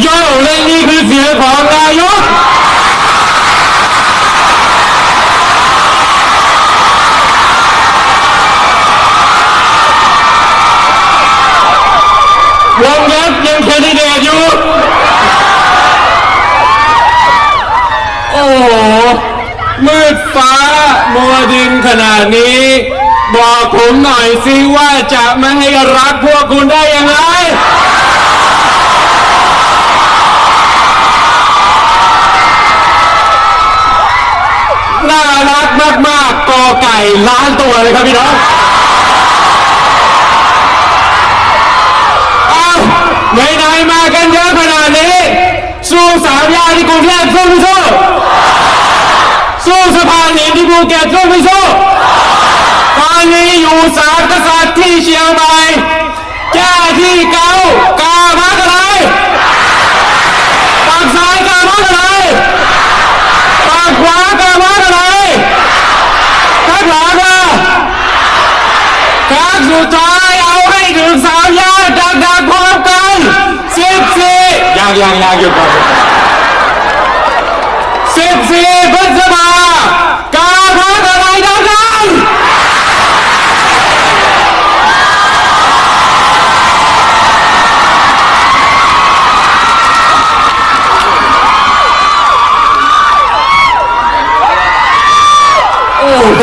โย่และนี่คือเสียงของนายกวงเล็บยังแคนดิเดตอยู่ โอ้โห มืดฟ้า มัวดินขนาดนี้ บอกผมหน่อยสิว่าจะไม่ให้รักพวกคุณได้ยังไง รักมากๆกอไก่ล้านตัวเลยครับพี่น้องเอ้าวไหนๆมากันเยอะขนาดนี้ สู้สามย่านที่กรุงเทพสู้ไม่สู้สู้สะพานหินที่ภูเก็ตสู้ไม่สู้ตอนนี้อยู่สามกษัตริย์ที่เชียงใหม่ สุดท้ายเอาให้ถึงสามยอดดังๆพร้อมกันสิบสี่ยังยังยังอยุดก่อนสิบสี่พฤษภาการพักอะไรดังๆโอ้โห